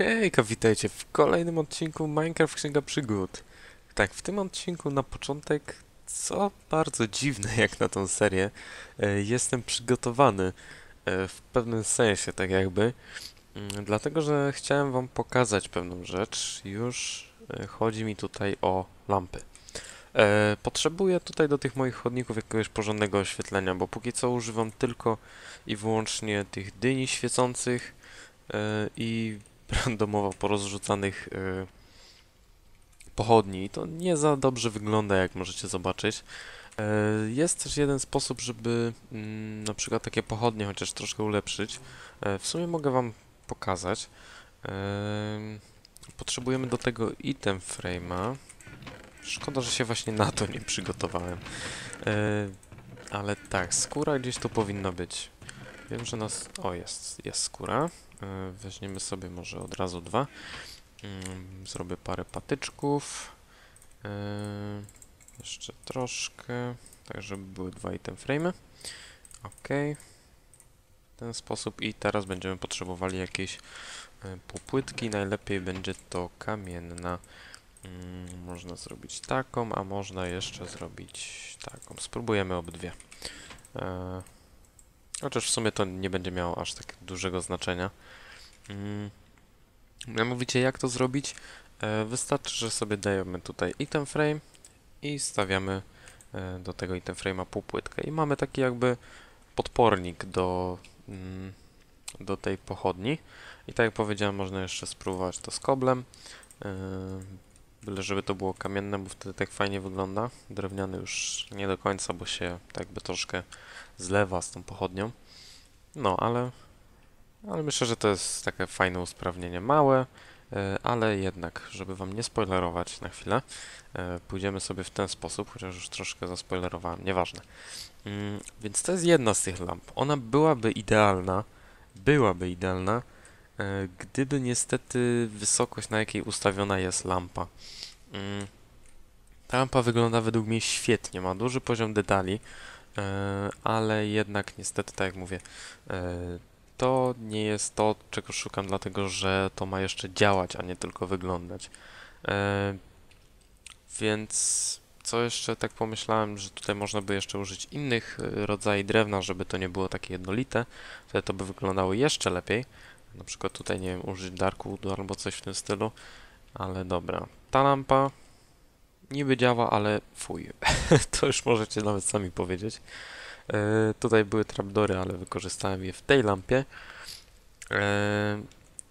Hejka, witajcie w kolejnym odcinku Minecraft Księga Przygód. Tak, w tym odcinku na początek, co bardzo dziwne jak na tą serię, e, jestem przygotowany e, w pewnym sensie, tak jakby, mm, dlatego że chciałem wam pokazać pewną rzecz. Już e, chodzi mi tutaj o lampy. Potrzebuję tutaj do tych moich chodników jakiegoś porządnego oświetlenia, bo póki co używam tylko i wyłącznie tych dyni świecących i randomowo porozrzucanych y, pochodni. To nie za dobrze wygląda, jak możecie zobaczyć. E, Jest też jeden sposób, żeby mm, na przykład takie pochodnie chociaż troszkę ulepszyć. E, W sumie mogę Wam pokazać. E, Potrzebujemy do tego item frame'a. Szkoda, że się właśnie na to nie przygotowałem. Ale tak, skóra gdzieś tu powinna być. Wiem, że nas... O, jest, jest skóra. E, Weźmiemy sobie może od razu dwa. Mm, Zrobię parę patyczków. E, Jeszcze troszkę. Tak, żeby były dwa item frame'y. Ok. W ten sposób. I teraz będziemy potrzebowali jakieś e, półpłytki. Najlepiej będzie to kamienna. Mm, Można zrobić taką, a można jeszcze zrobić taką. Spróbujemy obydwie. Chociaż w sumie to nie będzie miało aż tak dużego znaczenia. Mm. Mianowicie jak to zrobić? E, wystarczy, że sobie dajemy tutaj item frame i stawiamy e, do tego item frame'a półpłytkę i mamy taki jakby podpornik do, mm, do tej pochodni. I tak jak powiedziałem, można jeszcze spróbować to z koblem. E, byle żeby to było kamienne, bo wtedy tak fajnie wygląda. Drewniany już nie do końca, bo się tak jakby troszkę zlewa z tą pochodnią. No, ale, ale myślę, że to jest takie fajne usprawnienie. Małe, e, ale jednak, żeby wam nie spoilerować na chwilę, e, pójdziemy sobie w ten sposób, chociaż już troszkę zaspoilerowałem, nieważne. Mm, Więc to jest jedna z tych lamp. Ona byłaby idealna, byłaby idealna, gdyby niestety wysokość, na jakiej ustawiona jest lampa. Mm, Ta lampa wygląda według mnie świetnie, ma duży poziom detali, e, ale jednak niestety, tak jak mówię, e, to nie jest to, czego szukam, dlatego że to ma jeszcze działać, a nie tylko wyglądać. E, Więc co jeszcze tak pomyślałem, że tutaj można by jeszcze użyć innych e, rodzajów drewna, żeby to nie było takie jednolite, wtedy to by wyglądało jeszcze lepiej. Na przykład tutaj, nie wiem, użyć Darkwoodu albo coś w tym stylu, ale dobra. Ta lampa niby działa, ale fuj. to już możecie nawet sami powiedzieć. E, tutaj były trapdory, ale wykorzystałem je w tej lampie. E,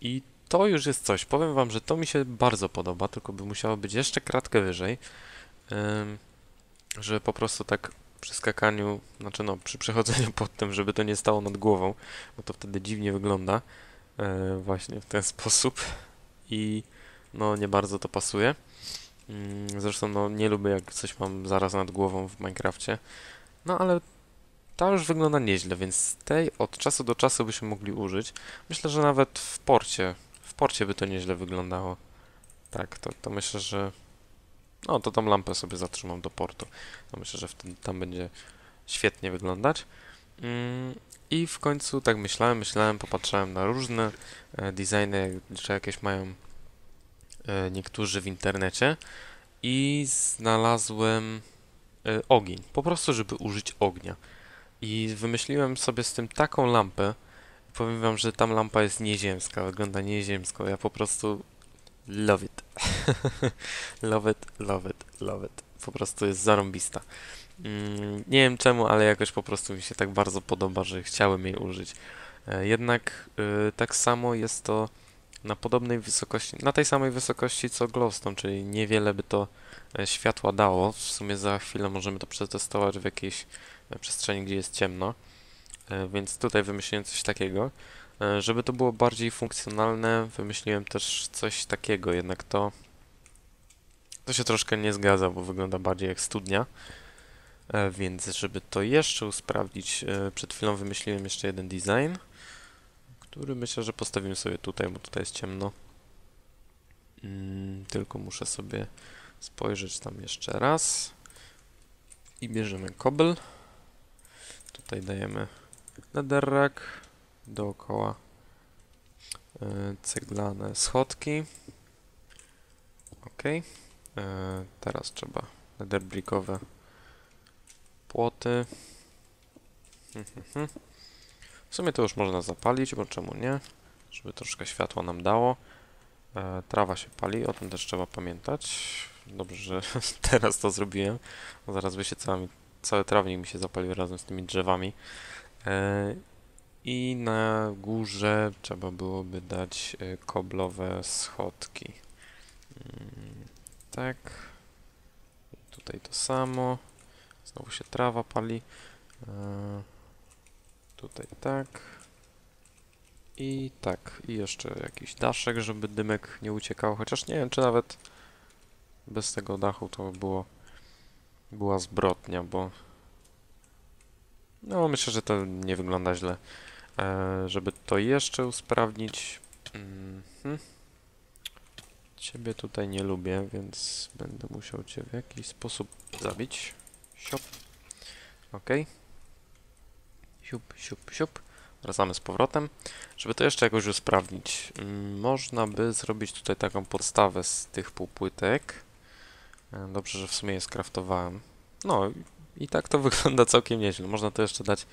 I to już jest coś. Powiem wam, że to mi się bardzo podoba, tylko by musiało być jeszcze kratkę wyżej. Że po prostu tak przy skakaniu, znaczy no, przy przechodzeniu pod tym, żeby to nie stało nad głową, bo to wtedy dziwnie wygląda. E, właśnie w ten sposób. I no, nie bardzo to pasuje. Mm, Zresztą no, nie lubię jak coś mam zaraz nad głową w Minecrafcie. No ale ta już wygląda nieźle, więc tej od czasu do czasu byśmy mogli użyć. Myślę, że nawet w porcie, w porcie by to nieźle wyglądało. Tak, to, to myślę, że... No, to tą lampę sobie zatrzymam do portu. To myślę, że wtedy tam będzie świetnie wyglądać. Mm, I w końcu tak myślałem, myślałem, popatrzałem na różne e, designy, czy jakieś mają e, niektórzy w internecie i znalazłem e, ogień. Po prostu, żeby użyć ognia. I wymyśliłem sobie z tym taką lampę. Powiem wam, że tam lampa jest nieziemska, wygląda nieziemsko. Ja po prostu love it. love it, love it, love it. Po prostu jest zarąbista. Mm, nie wiem czemu, ale jakoś po prostu mi się tak bardzo podoba, że chciałem jej użyć. E, Jednak y, tak samo jest to na podobnej wysokości, na tej samej wysokości co glowstone, czyli niewiele by to e, światła dało. W sumie za chwilę możemy to przetestować w jakiejś e, przestrzeni, gdzie jest ciemno. Więc tutaj wymyśliłem coś takiego. Żeby to było bardziej funkcjonalne, wymyśliłem też coś takiego, jednak to to się troszkę nie zgadza, bo wygląda bardziej jak studnia. E, Więc żeby to jeszcze usprawnić, e, przed chwilą wymyśliłem jeszcze jeden design, który myślę, że postawimy sobie tutaj, bo tutaj jest ciemno. Mm, Tylko muszę sobie spojrzeć tam jeszcze raz. I bierzemy kobel. Tutaj dajemy netherrack dookoła. ceglane schodki. Ok. Teraz trzeba netherbrickowe płoty. W sumie to już można zapalić, bo czemu nie? Żeby troszkę światła nam dało. E, trawa się pali, o tym też trzeba pamiętać. Dobrze, że teraz to zrobiłem. Zaraz by się cały, cały trawnik mi się zapalił razem z tymi drzewami. E, I na górze trzeba byłoby dać e, koblowe schodki. Mm, tak. Tutaj to samo. Znowu się trawa pali. E, tutaj tak. I tak. I jeszcze jakiś daszek, żeby dymek nie uciekał. Chociaż nie wiem, czy nawet bez tego dachu to było była zbrodnia, bo no myślę, że to nie wygląda źle. E, żeby to jeszcze usprawnić mm -hmm. Ciebie tutaj nie lubię, więc będę musiał Cię w jakiś sposób zabić. Siop. Ok. Siup, siup, siup. Wracamy z powrotem. Żeby to jeszcze jakoś usprawnić, mm, można by zrobić tutaj taką podstawę z tych półpłytek. E, dobrze, że w sumie je skraftowałem. No i tak to wygląda całkiem nieźle. Można to jeszcze dać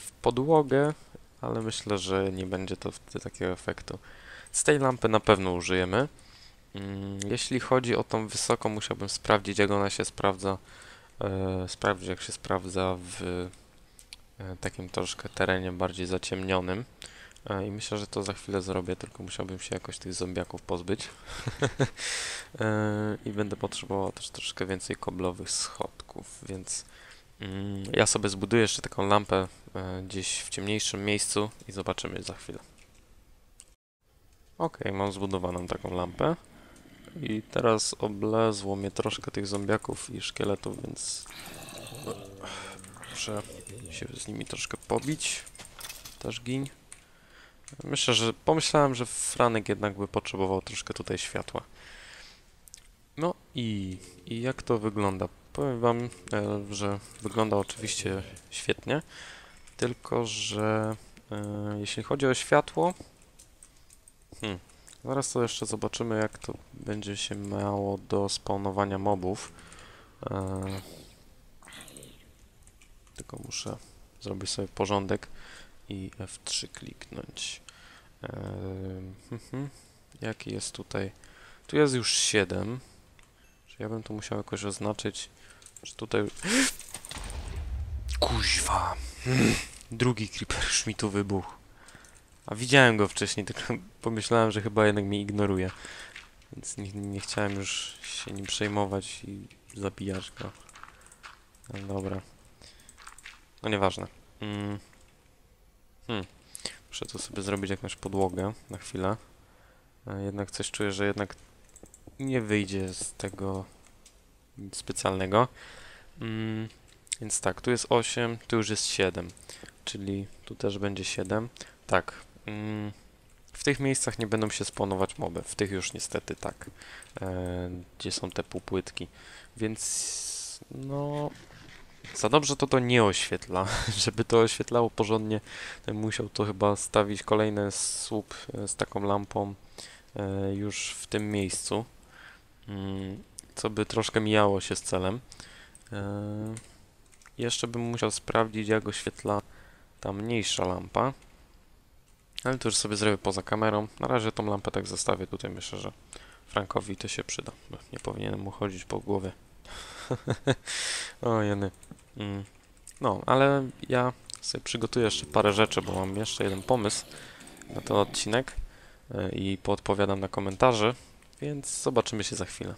w podłogę, ale myślę, że nie będzie to wtedy takiego efektu. Z tej lampy na pewno użyjemy. Mm, jeśli chodzi o tą wysoką, musiałbym sprawdzić, jak ona się sprawdza. E, sprawdzić, jak się sprawdza w e, takim troszkę terenie bardziej zaciemnionym. E, I myślę, że to za chwilę zrobię, tylko musiałbym się jakoś tych zombiaków pozbyć. I będę potrzebował też troszkę więcej koblowych schodków, więc mm, ja sobie zbuduję jeszcze taką lampę gdzieś w ciemniejszym miejscu i zobaczymy za chwilę. Ok, mam zbudowaną taką lampę. I teraz oblezło mnie troszkę tych zombiaków i szkieletów, więc muszę się z nimi troszkę pobić. Też giń. Myślę, że pomyślałem, że Franek jednak by potrzebował troszkę tutaj światła. No i, i jak to wygląda? Powiem wam, e, że wygląda oczywiście świetnie, tylko że e, jeśli chodzi o światło, hmm, Zaraz to jeszcze zobaczymy, jak to będzie się miało do spawnowania mobów. Eee, tylko muszę zrobić sobie porządek i F3 kliknąć. Eee, hmm, jaki jest tutaj? Tu jest już 7. Czy ja bym to musiał jakoś oznaczyć, że tutaj... Kuźwa! Drugi creeper już mi tu wybuchł. A widziałem go wcześniej, tylko pomyślałem, że chyba jednak mnie ignoruje. Więc nie, nie chciałem już się nim przejmować i zabijać go. No dobra. No nieważne. Mm. Hmm. Muszę to sobie zrobić jakąś podłogę na chwilę. A jednak coś czuję, że jednak nie wyjdzie z tego nic specjalnego. Mm. Więc tak, tu jest 8, tu już jest 7. Czyli tu też będzie 7. Tak, w tych miejscach nie będą się spawnować moby, w tych już niestety tak, e, gdzie są te półpłytki, więc no za dobrze to to nie oświetla, żeby to oświetlało porządnie, musiał to chyba stawić kolejny słup e, z taką lampą e, już w tym miejscu, mm, co by troszkę mijało się z celem. Jeszcze bym musiał sprawdzić jak oświetla ta mniejsza lampa, ale to już sobie zrobię poza kamerą. Na razie tą lampę tak zostawię tutaj. Myślę, że Frankowi to się przyda. Nie powinienem mu chodzić po głowie. o jeny. Mm. No, ale ja sobie przygotuję jeszcze parę rzeczy, bo mam jeszcze jeden pomysł na ten odcinek e, i poodpowiadam na komentarze, więc zobaczymy się za chwilę.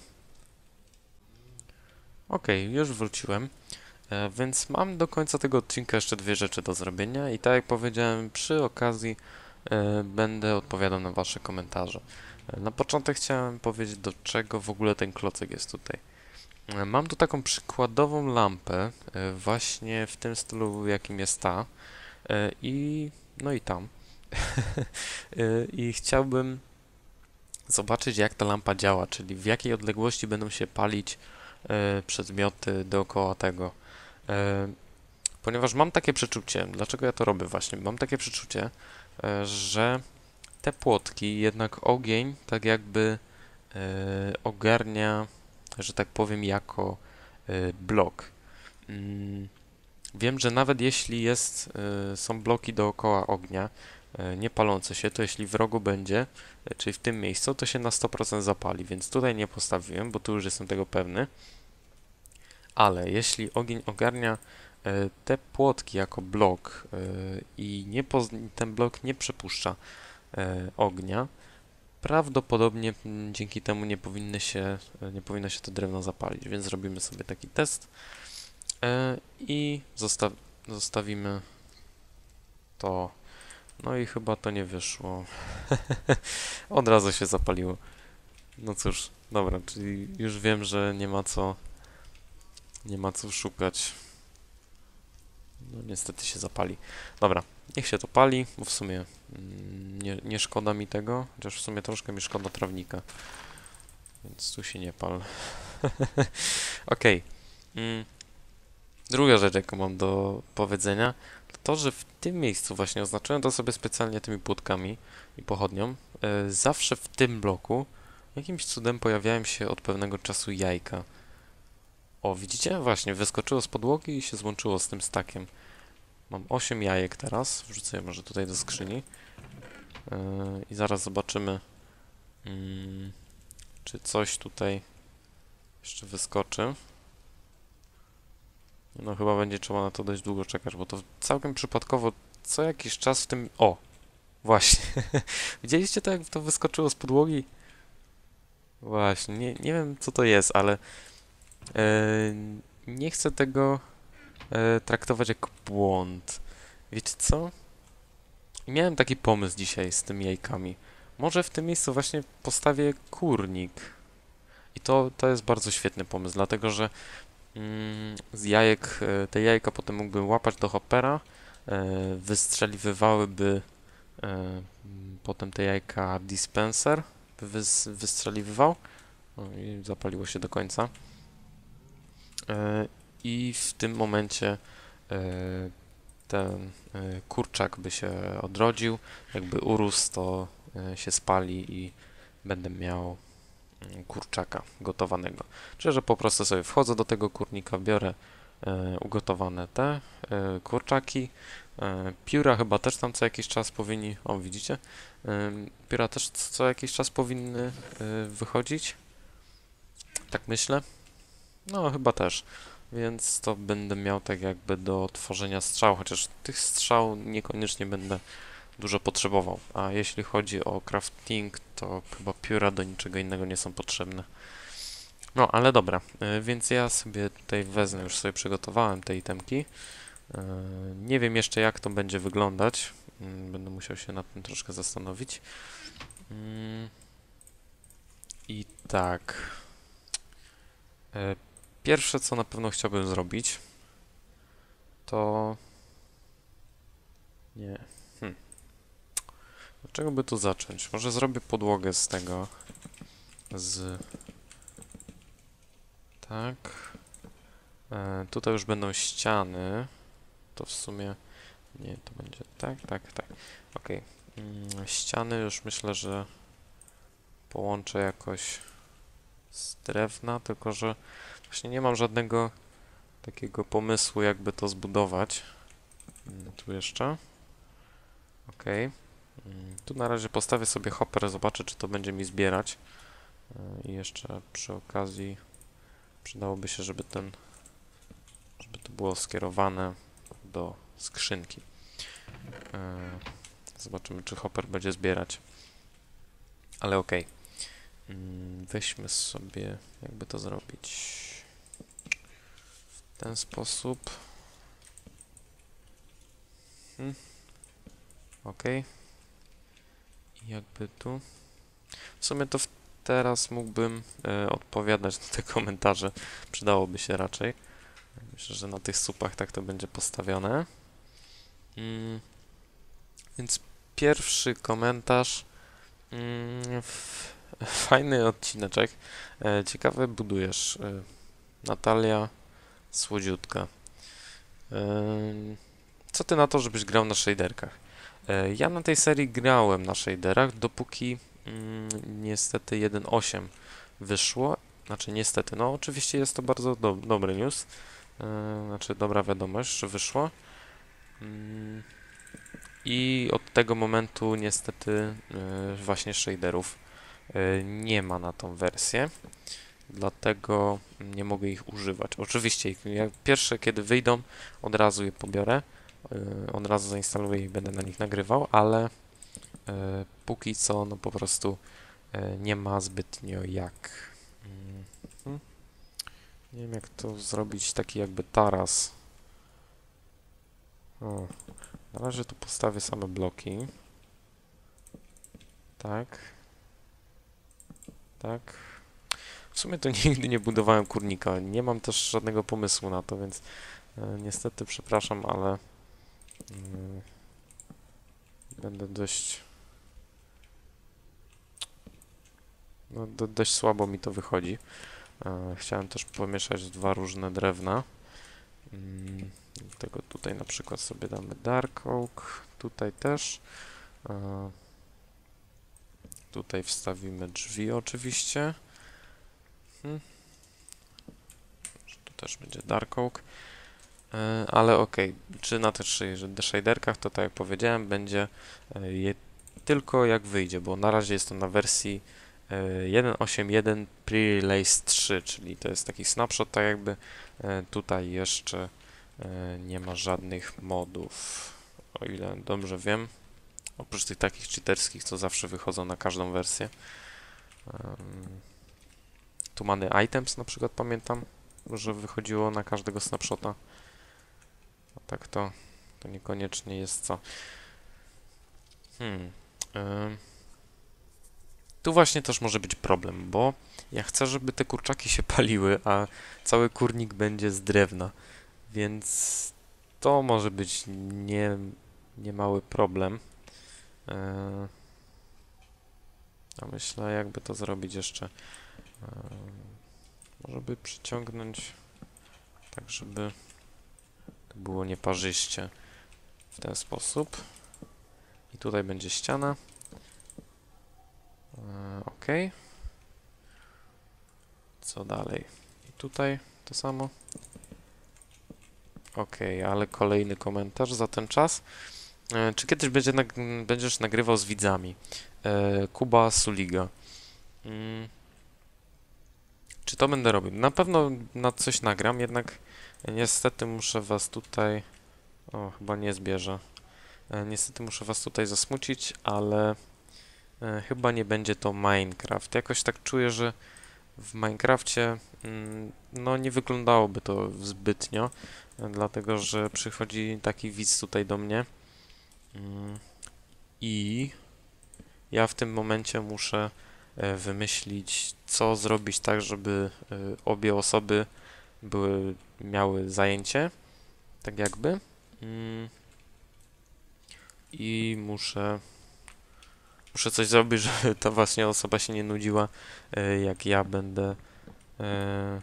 Ok, już wróciłem, e, więc mam do końca tego odcinka jeszcze dwie rzeczy do zrobienia i tak jak powiedziałem, przy okazji będę odpowiadał na Wasze komentarze. E, na początek chciałem powiedzieć, do czego w ogóle ten klocek jest tutaj. E, mam tu taką przykładową lampę, właśnie w tym stylu, jakim jest ta. I no i tam. I chciałbym zobaczyć, jak ta lampa działa, czyli w jakiej odległości będą się palić przedmioty dookoła tego. Ponieważ mam takie przeczucie, dlaczego ja to robię właśnie? Mam takie przeczucie, E, że te płotki, jednak ogień tak jakby e, ogarnia, że tak powiem, jako e, blok. Mm, wiem, że nawet jeśli jest, e, są bloki dookoła ognia, e, nie palące się, to jeśli w rogu będzie, e, czyli w tym miejscu, to się na 100% zapali, więc tutaj nie postawiłem, bo tu już jestem tego pewny. Ale jeśli ogień ogarnia e, te płotki jako blok e, i nie ten blok nie przepuszcza e, ognia, prawdopodobnie dzięki temu nie powinny się, e, nie powinno się to drewno zapalić, więc zrobimy sobie taki test e, i zosta zostawimy to. No i chyba to nie wyszło. Od razu się zapaliło. No cóż, dobra, czyli już wiem, że nie ma co nie ma co szukać. No niestety się zapali. Dobra, niech się to pali, bo w sumie mm, nie, nie szkoda mi tego, chociaż w sumie troszkę mi szkoda trawnika. Więc tu się nie pal. Okej. Mm. Druga rzecz, jaką mam do powiedzenia, to to, że w tym miejscu właśnie oznaczyłem to sobie specjalnie tymi płotkami i pochodnią. E, zawsze w tym bloku jakimś cudem pojawiają się od pewnego czasu jajka. O, widzicie? Właśnie, wyskoczyło z podłogi i się złączyło z tym stakiem. Mam 8 jajek teraz. Wrzucę je może tutaj do skrzyni. Yy, I zaraz zobaczymy, mm, czy coś tutaj jeszcze wyskoczy. No chyba będzie trzeba na to dość długo czekać, bo to całkiem przypadkowo co jakiś czas w tym... O! Właśnie. Widzieliście to, jak to wyskoczyło z podłogi? Właśnie, nie, nie wiem co to jest, ale nie chcę tego e, traktować jako błąd. Wiecie co? Miałem taki pomysł dzisiaj z tymi jajkami. Może w tym miejscu właśnie postawię kurnik. I to, to jest bardzo świetny pomysł, dlatego że mm, z jajek, e, te jajka potem mógłbym łapać do hoppera, e, wystrzeliwywałyby e, potem te jajka dispenser, wys, wystrzeliwywał. O, i zapaliło się do końca. E, I w tym momencie e, ten e, kurczak by się odrodził, jakby urósł, to się spali i będę miał mm, kurczaka gotowanego. Czyli, że po prostu sobie wchodzę do tego kurnika, biorę ugotowane te kurczaki. Pióra chyba też tam co jakiś czas powinni, o widzicie, pióra też co jakiś czas powinny wychodzić. Tak myślę. No, chyba też. Więc to będę miał tak jakby do tworzenia strzał, chociaż tych strzał niekoniecznie będę dużo potrzebował. A jeśli chodzi o crafting, to chyba pióra do niczego innego nie są potrzebne. No, ale dobra, y, więc ja sobie tutaj wezmę, już sobie przygotowałem te itemki. Y, Nie wiem jeszcze jak to będzie wyglądać. Mm, Będę musiał się nad tym troszkę zastanowić. Mm. I tak. Pierwsze, co na pewno chciałbym zrobić, to... Nie. Hm. Od czego by tu zacząć? Może zrobię podłogę z tego. Z... Tak. E, tutaj już będą ściany. To w sumie... Nie, to będzie tak, tak, tak. Okej. Mm, Ściany już myślę, że połączę jakoś z drewna, tylko że Właśnie nie mam żadnego takiego pomysłu, jakby to zbudować. Mm, Tu jeszcze. Ok. Tu na razie postawię sobie hopper, zobaczę, czy to będzie mi zbierać. E, I jeszcze przy okazji przydałoby się, żeby ten, żeby to było skierowane do skrzynki. E, Zobaczymy, czy hopper będzie zbierać. Ale okej. Mm, Weźmy sobie, jakby to zrobić ten sposób. Hmm. Ok. I jakby tu. W sumie to w teraz mógłbym e, odpowiadać na te komentarze. Przydałoby się raczej. Myślę, że na tych supach tak to będzie postawione. Mm. Więc pierwszy komentarz. Mm, fajny odcineczek. E, ciekawe budujesz. E, Natalia Słodziutka. Co ty na to, żebyś grał na shaderkach? E, Ja na tej serii grałem na shaderach, dopóki mm, niestety 1.8 wyszło. Znaczy niestety, no oczywiście jest to bardzo do, dobry news. E, Znaczy dobra wiadomość, że wyszło. Mm, I od tego momentu niestety e, właśnie shaderów nie ma na tą wersję. Dlatego nie mogę ich używać. Oczywiście, jak pierwsze kiedy wyjdą, od razu je pobiorę. e, Od razu zainstaluję i będę na nich nagrywał, ale e, póki co no po prostu e, nie ma zbytnio jak. Mm, hmm. Nie wiem jak to zrobić taki jakby taras. O, na razie tu postawię same bloki. Tak. Tak. W sumie to nigdy nie budowałem kurnika. Nie mam też żadnego pomysłu na to, więc e, niestety przepraszam, ale mm, będę dość. No, do, dość słabo mi to wychodzi. E, chciałem też pomieszać dwa różne drewna. Mm, Tego tutaj na przykład sobie damy Dark Oak, tutaj też. E, Tutaj wstawimy drzwi oczywiście. Hmm. Tu też będzie Dark Oak. E, Ale okej, czy na tych sh- shaderkach, to tak jak powiedziałem, będzie e, je tylko jak wyjdzie, bo na razie jest to na wersji e, 1.8.1 Pre-Release 3, czyli to jest taki snapshot, tak jakby e, tutaj jeszcze e, nie ma żadnych modów, o ile dobrze wiem, oprócz tych takich cheaterskich, co zawsze wychodzą na każdą wersję. Em, Tu mamy items na przykład, pamiętam, że wychodziło na każdego snapshota. A tak to, to niekoniecznie jest co. Hmm. Tu właśnie też może być problem, bo ja chcę, żeby te kurczaki się paliły, a cały kurnik będzie z drewna, więc to może być nie, nie mały problem. E, A myślę, jakby to zrobić jeszcze. E, Może by przyciągnąć tak, żeby to było nieparzyście w ten sposób. I tutaj będzie ściana. E, Ok. Co dalej? I tutaj to samo. Ok, ale kolejny komentarz za ten czas. E, Czy kiedyś będziesz nagrywał z widzami? Kuba Suliga. Mm. Czy to będę robił? Na pewno na coś nagram, jednak niestety muszę was tutaj... O, chyba nie zbierze. E, Niestety muszę was tutaj zasmucić, ale e, chyba nie będzie to Minecraft. Jakoś tak czuję, że w Minecrafcie mm, no nie wyglądałoby to zbytnio, e, dlatego że przychodzi taki widz tutaj do mnie mm, i ja w tym momencie muszę wymyślić, co zrobić tak, żeby e, obie osoby były, miały zajęcie, tak jakby. Mm. I muszę, muszę coś zrobić, żeby ta właśnie osoba się nie nudziła, e, jak ja będę e,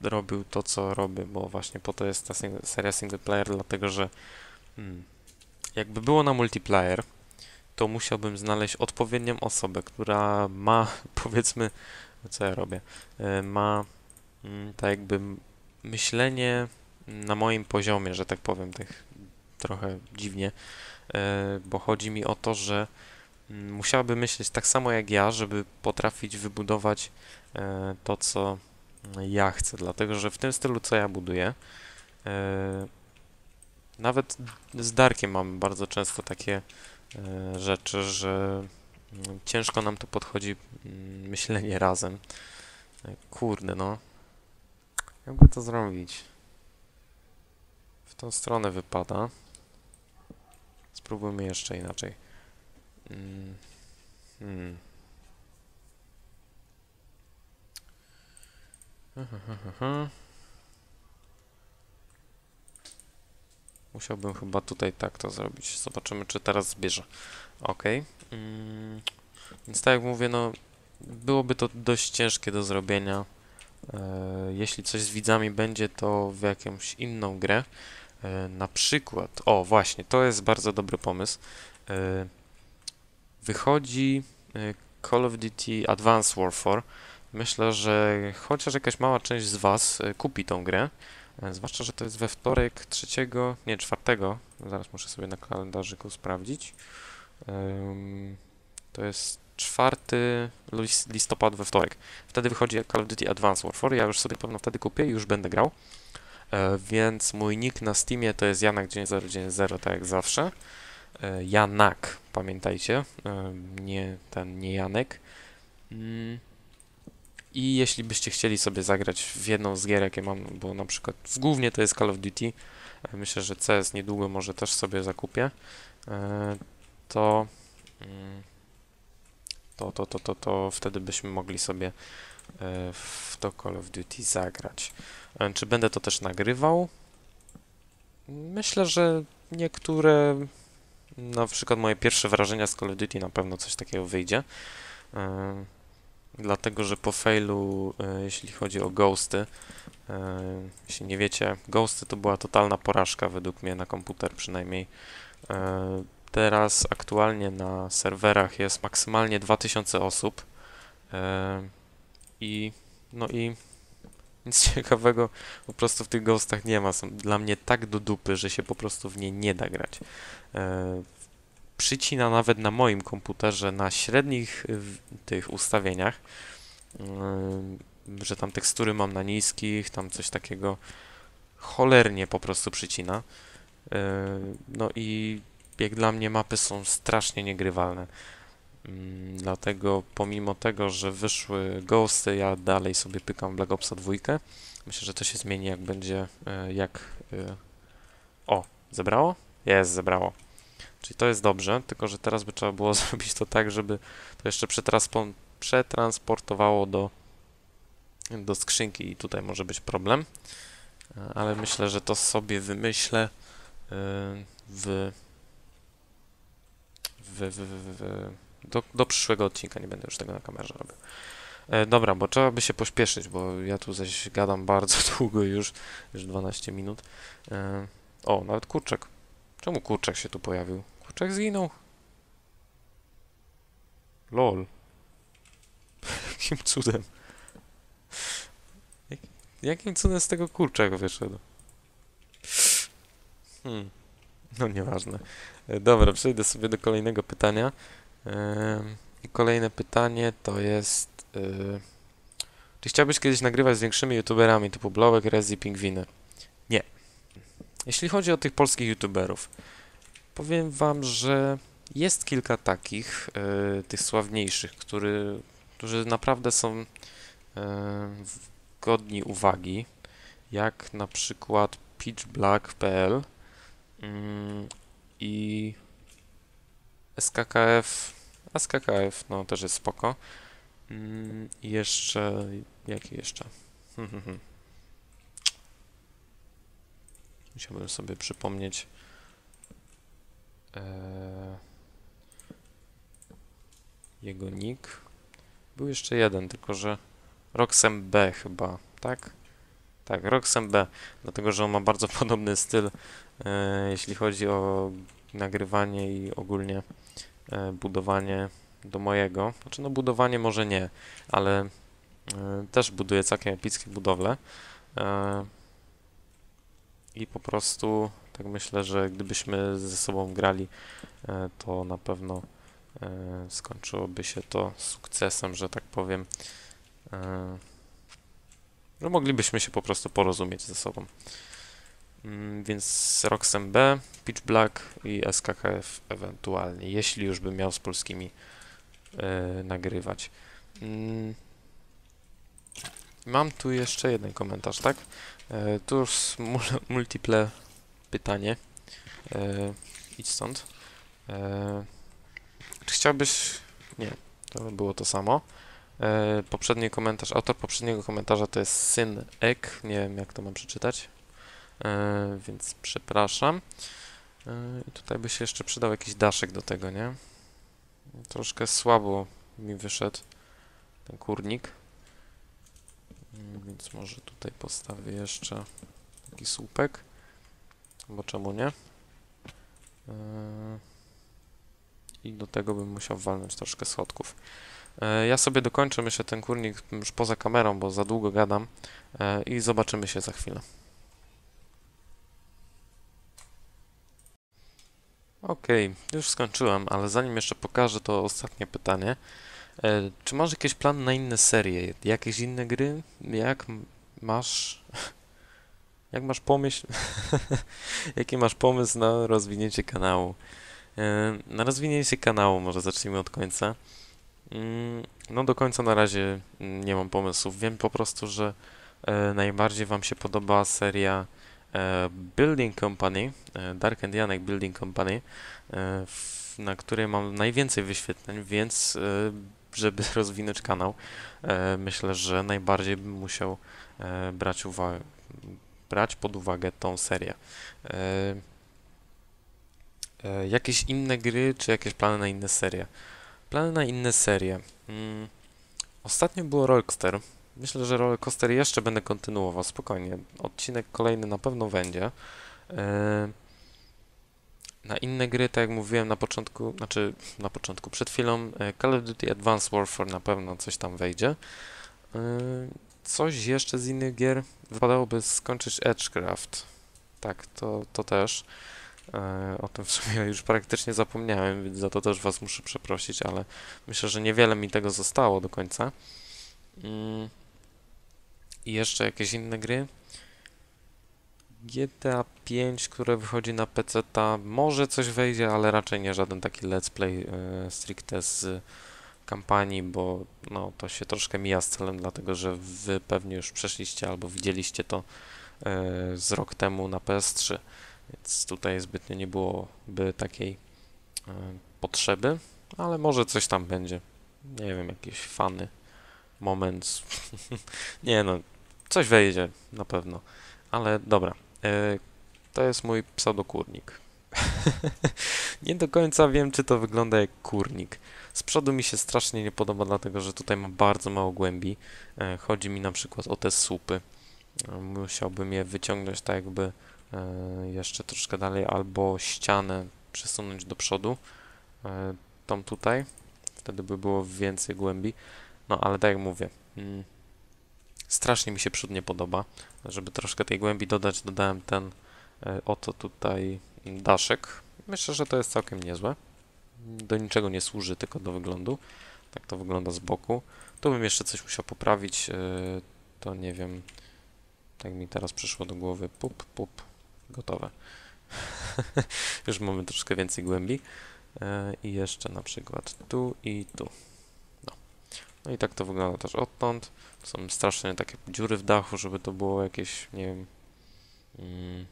robił to, co robię, bo właśnie po to jest ta seria single player, dlatego że mm, jakby było na multiplayer, to musiałbym znaleźć odpowiednią osobę, która ma, powiedzmy, co ja robię, e, ma mm, tak jakby myślenie na moim poziomie, że tak powiem, trochę dziwnie, e, bo chodzi mi o to, że mm, musiałaby myśleć tak samo jak ja, żeby potrafić wybudować e, to, co ja chcę, dlatego że w tym stylu, co ja buduję, nawet z Darkiem mamy bardzo często takie rzeczy, że mm, ciężko nam to podchodzi mm, myślenie razem. E, Kurde, no. Jakby to zrobić? W tą stronę wypada. Spróbujmy jeszcze inaczej. Mm, Hmm. Musiałbym chyba tutaj tak to zrobić. Zobaczymy, czy teraz zbierze. Ok. Mm, więc tak jak mówię, no byłoby to dość ciężkie do zrobienia. E, jeśli coś z widzami będzie, to w jakąś inną grę. E, na przykład, o właśnie, to jest bardzo dobry pomysł. E, wychodzi e, Call of Duty Advanced Warfare. Myślę, że chociaż jakaś mała część z Was e, kupi tą grę, zwłaszcza, że to jest we wtorek trzeciego, nie czwartego, zaraz muszę sobie na kalendarzyku sprawdzić. To jest czwarty lis- listopad we wtorek. Wtedy wychodzi Call of Duty Advanced Warfare. Ja już sobie pewno wtedy kupię i już będę grał. E, Więc mój nick na Steamie to jest Janak9090, tak jak zawsze. E, Janak, pamiętajcie, e, nie ten, nie Janek. I jeśli byście chcieli sobie zagrać w jedną z gier, jakie mam, bo na przykład głównie to jest Call of Duty, e, myślę, że CS niedługo może też sobie zakupię, e, to, mm, to, to, to, to, to wtedy byśmy mogli sobie e, w to Call of Duty zagrać. Czy będę to też nagrywał? Myślę, że niektóre, na przykład moje pierwsze wrażenia z Call of Duty na pewno coś takiego wyjdzie. Dlatego, że po failu, e, jeśli chodzi o Ghosty, e, jeśli nie wiecie, Ghosty to była totalna porażka według mnie na komputer przynajmniej. E, Teraz aktualnie na serwerach jest maksymalnie 2000 osób i no i nic ciekawego po prostu w tych Ghostach nie ma. Są dla mnie tak do dupy, że się po prostu w nie nie da grać. Przycina nawet na moim komputerze na średnich y, tych ustawieniach, y, że tam tekstury mam na niskich, tam coś takiego cholernie po prostu przycina. Y, No i jak dla mnie mapy są strasznie niegrywalne. Mm, Dlatego pomimo tego, że wyszły Ghosty, ja dalej sobie pykam Black Opsa 2. Myślę, że to się zmieni jak będzie, jak... O, zebrało? Jest, zebrało. Czyli to jest dobrze, tylko że teraz by trzeba było zrobić to tak, żeby to jeszcze przetranspo- przetransportowało do, do skrzynki i tutaj może być problem. E, Ale myślę, że to sobie wymyślę e, w, w, w, w, do, do przyszłego odcinka, nie będę już tego na kamerze robił. E, dobra, bo trzeba by się pośpieszyć, bo ja tu zaś gadam bardzo długo już, już 12 minut. O, nawet kurczak. Czemu kurczak się tu pojawił? Kurczak zginął. Lol. Jakim cudem? Jak, jakim cudem z tego kurczak wyszedł? Hmm. No nieważne. E, Dobra, przejdę sobie do kolejnego pytania. I kolejne pytanie to jest... y, czy chciałbyś kiedyś nagrywać z większymi youtuberami typu Blowek, Rezi, Pingwiny? Nie. Jeśli chodzi o tych polskich youtuberów, powiem wam, że jest kilka takich, y, tych sławniejszych, który, którzy naprawdę są w- godni uwagi, jak na przykład pitchblack.pl mm, i SKKF, SKKF, no też jest spoko. Mm, jeszcze, jaki jeszcze? Musiałbym sobie przypomnieć. Eee, jego nick. Był jeszcze jeden, tylko że Roxem B chyba, tak? Tak, Roxem B, dlatego że on ma bardzo podobny styl, e, jeśli chodzi o nagrywanie i ogólnie e, budowanie do mojego. Znaczy, no budowanie może nie, ale e, też buduje całkiem epickie budowle. E, I po prostu tak myślę, że gdybyśmy ze sobą grali, e, to na pewno e, skończyłoby się to sukcesem, że tak powiem. E, że moglibyśmy się po prostu porozumieć ze sobą. Mm, Więc Roxem B, Pitch Black i SKKF ewentualnie, jeśli już bym miał z polskimi nagrywać. Mm, Mam tu jeszcze jeden komentarz, tak? Tu już s- mul- multiple pytanie. E, idź stąd. E, czy chciałbyś... Nie, to było to samo. E, poprzedni komentarz, autor poprzedniego komentarza to jest Syn Ek, nie wiem jak to mam przeczytać, e, więc przepraszam. E, tutaj by się jeszcze przydał jakiś daszek do tego, nie? Troszkę słabo mi wyszedł ten kurnik, Mm, więc może tutaj postawię jeszcze taki słupek. Bo czemu nie? Yy, I do tego bym musiał walnąć troszkę schodków. Yy, Ja sobie dokończę, myślę, ten kurnik już poza kamerą, bo za długo gadam yy, i zobaczymy się za chwilę. Okej, już skończyłem, ale zanim jeszcze pokażę to ostatnie pytanie. Czy masz jakieś plany na inne serie? Jakieś inne gry? Jak masz... Jak masz pomysł? Jaki masz pomysł na rozwinięcie kanału? E, na rozwinięcie kanału, może zacznijmy od końca. Mm, No do końca na razie mm, nie mam pomysłów. Wiem po prostu, że e, najbardziej Wam się podoba seria e, Building Company, Dark and Janek Building Company, na której mam najwięcej wyświetleń, więc żeby rozwinąć kanał, myślę, że najbardziej bym musiał brać uwagę, brać pod uwagę tą serię. E, e, jakieś inne gry, czy jakieś plany na inne serie? Plany na inne serie. Mm, ostatnio było Rollcoaster. Myślę, że Rollcoaster jeszcze będę kontynuował, spokojnie. Odcinek kolejny na pewno będzie. E, na inne gry, tak jak mówiłem na początku, znaczy na początku, przed chwilą, Call of Duty Advanced Warfare na pewno coś tam wejdzie. Coś jeszcze z innych gier wypadałoby skończyć Edgecraft. Tak, to, to też. E, O tym w sumie już praktycznie zapomniałem, więc za to też Was muszę przeprosić, ale myślę, że niewiele mi tego zostało do końca. Mm. I jeszcze jakieś inne gry. GTA 5, które wychodzi na PC, może coś wejdzie, ale raczej nie żaden taki let's play e, stricte z kampanii, bo no, to się troszkę mija z celem, dlatego że wy pewnie już przeszliście albo widzieliście to e, z rok temu na PS3, więc tutaj zbytnio nie byłoby takiej e, potrzeby, ale może coś tam będzie. Nie wiem, jakieś fany, moment. nie no, coś wejdzie na pewno, ale dobra. E, to jest mój pseudokurnik. nie do końca wiem, czy to wygląda jak kurnik. Z przodu mi się strasznie nie podoba, dlatego że tutaj ma bardzo mało głębi. E, chodzi mi na przykład o te słupy. E, musiałbym je wyciągnąć tak jakby e, jeszcze troszkę dalej, albo ścianę przesunąć do przodu. Tą tutaj. Wtedy by było więcej głębi. No ale tak jak mówię. Mm, strasznie mi się przód nie podoba. Żeby troszkę tej głębi dodać, dodałem ten oto tutaj daszek. Myślę, że to jest całkiem niezłe. Do niczego nie służy, tylko do wyglądu. Tak to wygląda z boku. Tu bym jeszcze coś musiał poprawić. e, To nie wiem. Tak mi teraz przyszło do głowy. Pup, pup. Gotowe. Już mamy troszkę więcej głębi. E, I jeszcze na przykład tu i tu. No. No i tak to wygląda też odtąd. Są strasznie takie dziury w dachu, żeby to było jakieś, nie wiem, mm,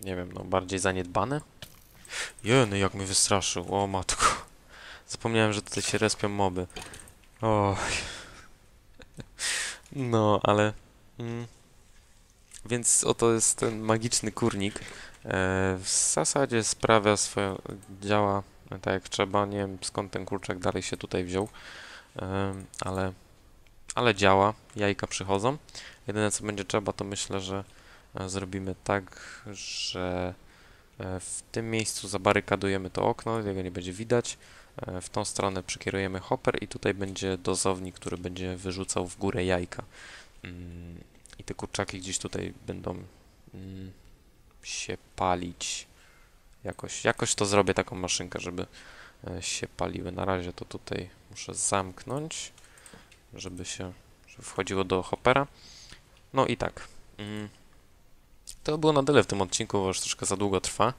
nie wiem, no bardziej zaniedbane. Jeny, jak mnie wystraszył, o matko. Zapomniałem, że tutaj się respią moby. O. No, ale... Mm, więc oto jest ten magiczny kurnik. E, w zasadzie sprawia swoją... działa tak jak trzeba. Nie wiem skąd ten kurczak dalej się tutaj wziął. Em, ale, ale działa, jajka przychodzą. Jedyne co będzie trzeba, to myślę, że e, zrobimy tak, że e, w tym miejscu zabarykadujemy to okno, jego nie będzie widać. E, W tą stronę przykierujemy hopper i tutaj będzie dozownik, który będzie wyrzucał w górę jajka. Mm, I te kurczaki gdzieś tutaj będą mm, się palić. Jakoś, jakoś to zrobię taką maszynkę, żeby e, się paliły. Na razie to tutaj muszę zamknąć, żeby się żeby wchodziło do hoppera. No i tak. To było na tyle w tym odcinku, bo już troszkę za długo trwa.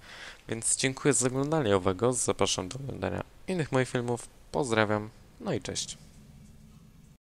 Więc dziękuję za oglądanie owego. Zapraszam do oglądania innych moich filmów. Pozdrawiam. No i cześć.